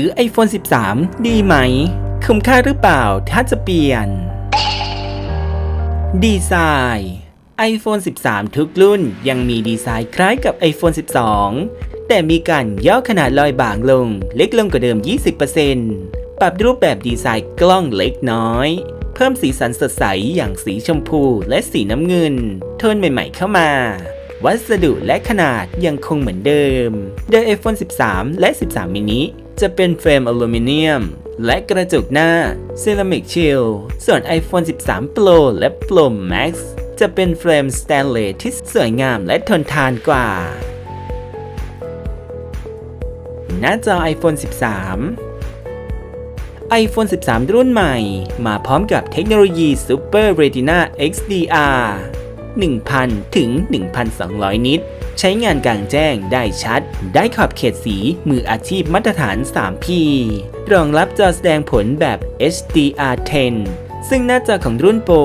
ซื้อ iPhone 13 ดีไหม คุ้มค่าหรือเปล่าถ้าจะเปลี่ยน ดีไซน์ iPhone 13 ทุกรุ่นยังมีดีไซน์คล้ายกับ iPhone 12 แต่มีการย่อขนาดลอยบางลง เล็กลงกว่าเดิม 20%ปรับรูปแบบดีไซน์กล้องเล็กน้อย เพิ่มสีสันสดใสอย่างสีชมพูและสีน้ำเงิน โทนใหม่ๆเข้ามาวัสดุและขนาดยังคงเหมือนเดิม โดย iPhone 13 และ 13 mini จะเป็นเฟรมอลูมิเนียม และกระจกหน้าเซรามิกชิลส่วน iPhone 13 Pro และ Pro Max จะเป็นเฟรมสแตนเลสที่สวยงามและทนทานกว่า หน้าจอ iPhone 13 iPhone 13 รุ่นใหม่ มาพร้อมกับเทคโนโลยี Super Retina XDR 1,000 ถึง 1,200 นิตใช้งานกลางแจ้งได้ชัด ได้ขอบเขตสีมืออาชีพมาตรฐาน 3P รองรับจอแสดงผลแบบ HDR10 ซึ่งหน้าจอของรุ่นโปร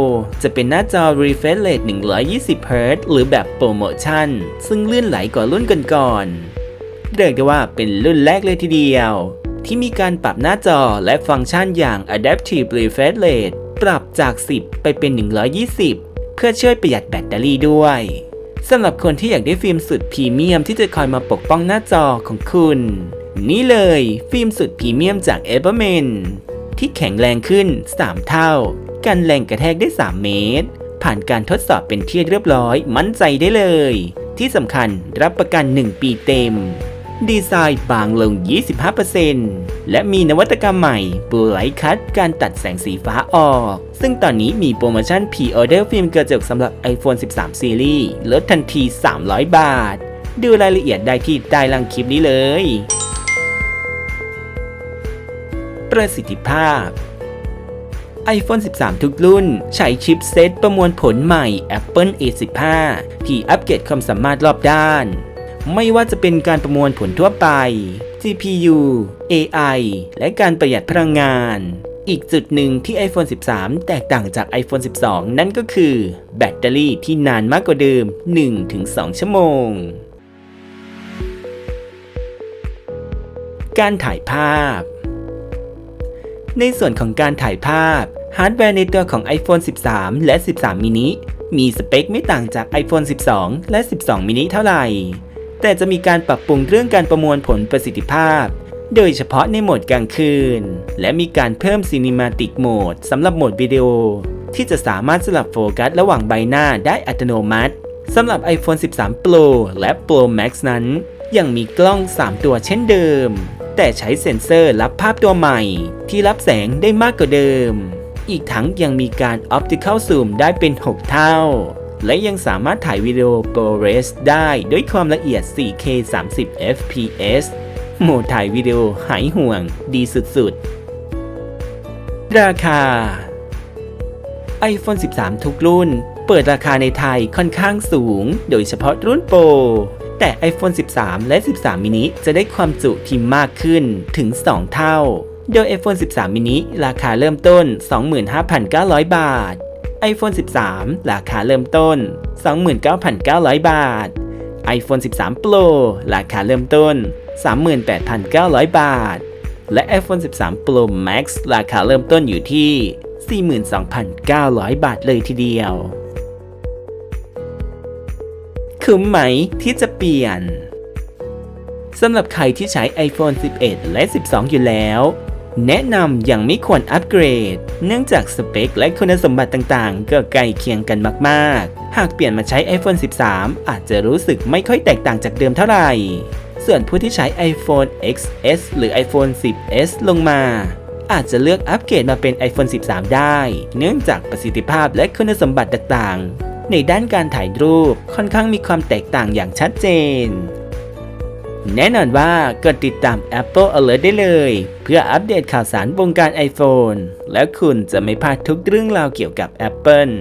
จะเป็นหน้าจอ refresh rate 120 Hz หรือแบบโปรโมชั่น ซึ่งเลื่อนไหลกว่ารุ่นก่อนๆเรียกได้ว่าเป็นรุ่นแรกเลยทีเดียว ที่มีการปรับหน้าจอและฟังก์ชันอย่าง Adaptive Refresh Rate ปรับจาก 10 ไปเป็น 120 พื่อช่วยประหยัดแบตเตอรี่ด้วยสำหรับคนที่อยากได้ฟิล์มสุดพรีเมียมที่จะคอยมาปกป้องหน้าจอของคุณ นี่เลยฟิล์มสุดพรีเมียมจาก e v e r m a n ที่แข็งแรงขึ้น 3 เท่า กันแรงกระแทกได้ 3 เมตร ผ่านการทดสอบเป็นที่เรียบร้อยมั่นใจได้เลย ที่สำคัญรับประกัน 1 ปีเต็ม ดีไซน์บางลง 25%และมีนวัตกรรมใหม่ Blue Light Cut การตัดแสงสีฟ้าออก ซึ่งตอนนี้มีโปรโมชั่น Pre-order ฟิล์มกระจกสำหรับ iPhone 13 Series ลดทันที 300 บาท ดูรายละเอียดได้ที่ใต้ล่างคลิปนี้เลย ประสิทธิภาพ iPhone 13 ทุกรุ่น ใช้ชิปเซตประมวลผลใหม่ Apple A15 ที่อัปเกรดความสามารถรอบด้าน ไม่ว่าจะเป็นการประมวลผลทั่วไป GPU AI และการประหยัดพลังงาน อีกจุดหนึ่งที่ iPhone 13 แตกต่างจาก iPhone 12 นั่นก็คือ แบตเตอรี่ที่นานมากกว่าเดิม 1-2 ชั่วโมง การถ่ายภาพ ในส่วนของการถ่ายภาพ ฮาร์ดแวร์ในตัวของ iPhone 13 และ 13 mini มีสเปคไม่ต่างจาก iPhone 12 และ 12 mini เท่าไหร่ แต่จะมีการปรับปรุงเรื่องการประมวลผลประสิทธิภาพ โดยเฉพาะในโหมดกลางคืน และมีการเพิ่ม Cinematic Mode สำหรับโหมดวิดีโอ ที่จะสามารถสลับโฟกัสระหว่างใบหน้าได้อัตโนมัติสำหรับ iPhone 13 Pro และ Pro Max นั้น ยังมีกล้อง 3 ตัวเช่นเดิม แต่ใช้เซ็นเซอร์รับภาพตัวใหม่ ที่รับแสงได้มากกว่าเดิม อีกทั้งยังมีการ Optical Zoom ได้เป็น 6 เท่า และยังสามารถถ่ายวิดีโอ ProRes ได้ด้วยความละเอียด 4K 30 fps โหมดถ่ายวิดีโอหายห่วงดีสุดๆ ราคา iPhone 13 ทุกรุ่น เปิดราคาในไทยค่อนข้างสูง โดยเฉพาะรุ่นโปร แต่ iPhone 13 และ 13 mini จะได้ความจุที่มากขึ้นถึง 2 เท่า โดย iPhone 13 mini ราคาเริ่มต้น 25,900 บาท iPhone 13 ราคาเริ่มต้น 29,900 บาท iPhone 13 Pro ราคาเริ่มต้น 38,900 บาท และ iPhone 13 Pro Max ราคาเริ่มต้นอยู่ที่ 42,900 บาทเลยทีเดียว คุ้มไหมที่จะเปลี่ยนสำหรับใครที่ใช้ iPhone 11 และ 12 อยู่แล้ว แนะนำยังไม่ควรอัปเกรด เนื่องจากสเปคและคุณสมบัติต่างๆ ก็ใกล้เคียงกันมากๆ หากเปลี่ยนมาใช้ iPhone 13 อาจจะรู้สึกไม่ค่อยแตกต่างจากเดิมเท่าไหร่ ส่วนผู้ที่ใช้ iPhone XS หรือ iPhone 10s ลงมา อาจจะเลือกอัปเกรดมาเป็น iPhone 13 ได้ เนื่องจากประสิทธิภาพและคุณสมบัติต่างๆ ในด้านการถ่ายรูปค่อนข้างมีความแตกต่างอย่างชัดเจน แน่นอนว่ากดติดตาม Apple Alert ได้เลย เพื่ออัปเดตข่าวสารวงการ iPhone และคุณจะไม่พลาดทุกเรื่องราวเกี่ยวกับ Apple